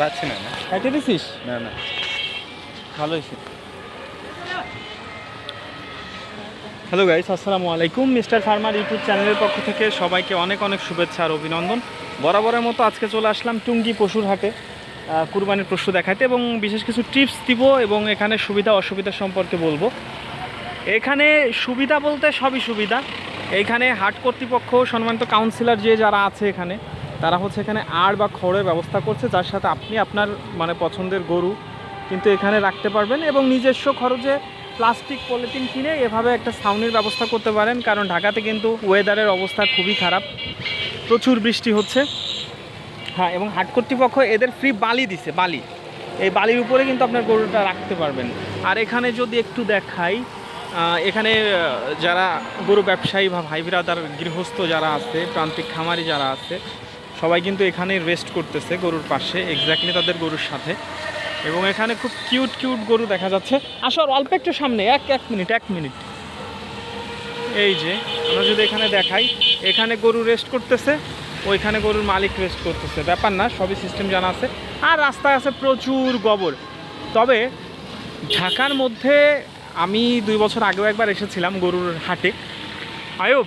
পাচ্ছি না না। দিছিস? না না। ভালো হয়েছে। হ্যালো গাইস আসসালামু আলাইকুম। মিস্টার ফার্মার ইউটিউব চ্যানেলের পক্ষ থেকে সবাইকে অনেক অনেক শুভেচ্ছা আর অভিনন্দন। বরাবরের মতো আজকে চলে আসলাম টুঙ্গি পশুর হাটে কুরবানির পশু দেখাতে এবং বিশেষ কিছু টিপস দিব এবং এখানে সুবিধা অসুবিধা সম্পর্কে বলব। এখানে সুবিধা বলতে সবই সুবিধা। এইখানে হাট কর্তৃপক্ষ সম্মানিত কাউন্সিলর যে যারা আছে এখানে তারা হচ্ছে এখানে আড় বা খড়ের ব্যবস্থা করছে, যার সাথে আপনি আপনার মানে পছন্দের গরু কিন্তু এখানে রাখতে পারবেন এবং নিজস্ব খরচে প্লাস্টিক পলিথিন কিনে এভাবে একটা ছাউনির ব্যবস্থা করতে পারেন, কারণ ঢাকাতে কিন্তু ওয়েদারের অবস্থা খুবই খারাপ। প্রচুর বৃষ্টি হচ্ছে। হ্যাঁ এবং হাট কর্তৃপক্ষ এদের ফ্রি বালি দিছে, বালি। এই বালির উপরে কিন্তু আপনার গরুটা রাখতে পারবেন। আর এখানে যদি একটু দেখাই এখানে যারা গরু ব্যবসায়ী বা ভাই বিরাদার গৃহস্থ যারা আছে, প্রান্তিক খামারি যারা আছে সবাই কিন্তু এখানে রেস্ট করতেছে গরুর পাশে এক্স্যাক্টলি তাদের গরুর সাথে। এবং এখানে খুব কিউট কিউট গরু দেখা যাচ্ছে। আসো আর অল্প একটু সামনে, এক এক মিনিট এক মিনিট এই যে, আমরা যদি এখানে দেখাই, এখানে গরু রেস্ট করতেছে, ওইখানে গরুর মালিক রেস্ট করতেছে। ব্যাপার না, সবই সিস্টেম জানা আছে। আর রাস্তায় আছে প্রচুর গোবর। তবে ঢাকার মধ্যে আমি দুই বছর আগেও একবার এসেছিলাম গরুর হাটে। আয়ুব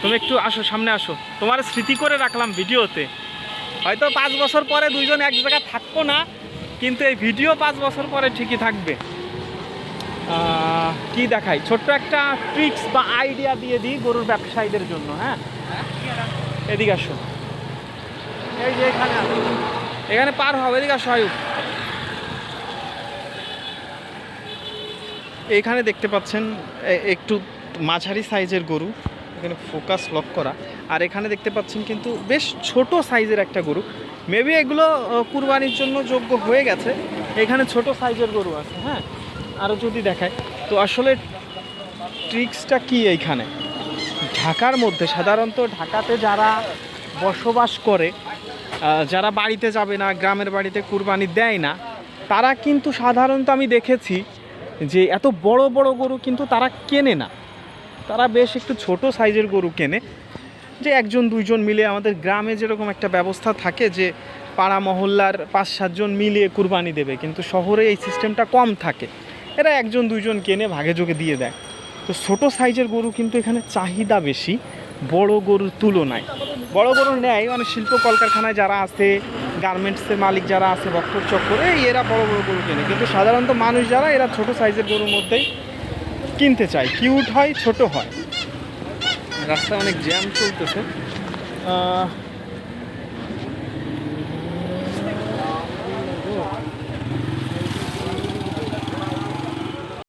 তুমি একটু আসো, সামনে আসো। তোমার স্মৃতি করে রাখলাম ভিডিওতে। হয়তো পাঁচ বছর পরে দুইজন এক জায়গায় থাকব না, কিন্তু এই ভিডিও পাঁচ বছর পরে ঠিকই থাকবে। কি দেখাই? ছোট্ট একটা ট্রিক্স বা আইডিয়া দিয়ে দিই গরুর ব্যবসায়ীদের জন্য হ্যাঁ? এদিকে আসো। এই যে এখানে। এখানে পার হবে এদিকে আসো, আয়ুব। এখানে দেখতে পাচ্ছেন একটু মাঝারি সাইজের গরু। এখানে ফোকাস লক করা। আর এখানে দেখতে পাচ্ছেন কিন্তু বেশ ছোট সাইজের একটা গরু। মেবি এগুলো কুরবানির জন্য যোগ্য হয়ে গেছে। এখানে ছোট সাইজের গরু আছে হ্যাঁ? আরও যদি দেখায়। তো আসলে ট্রিক্সটা কি এইখানে? ঢাকার মধ্যে সাধারণত ঢাকাতে যারা বসবাস করে যারা বাড়িতে যাবে না, গ্রামের বাড়িতে কুরবানি দেয় না, তারা কিন্তু সাধারণত আমি দেখেছি যে এত বড় বড় গরু কিন্তু তারা কেনে না। তারা বেশ একটু ছোট সাইজের গরু কেনে। যে একজন, দুইজন মিলে আমাদের গ্রামে যেরকম একটা ব্যবস্থা থাকে যে পাড়া মহল্লার পাঁচ, সাতজন মিলিয়ে কুরবানি দেবে, কিন্তু শহরে এই সিস্টেমটা কম থাকে। এরা একজন, দুইজন কেনে ভাগে যোগে দিয়ে দেয়। তো ছোট সাইজের গরু কিন্তু এখানে চাহিদা বেশি, বড় গরুর তুলনায়। বড় গরু নেয় মানে শিল্প কলকারখানায় যারা আছে, গার্মেন্টসের মালিক যারা আছে বক্তর চক্কর এরা বড় বড় গরু কেনে। কিন্তু সাধারণত মানুষ যারা, এরা ছোট সাইজের গরুর মধ্যেই কিনতে চাই। কিউট হয় ছোট হয়। রাস্তা অনেক জ্যাম চলতেছে।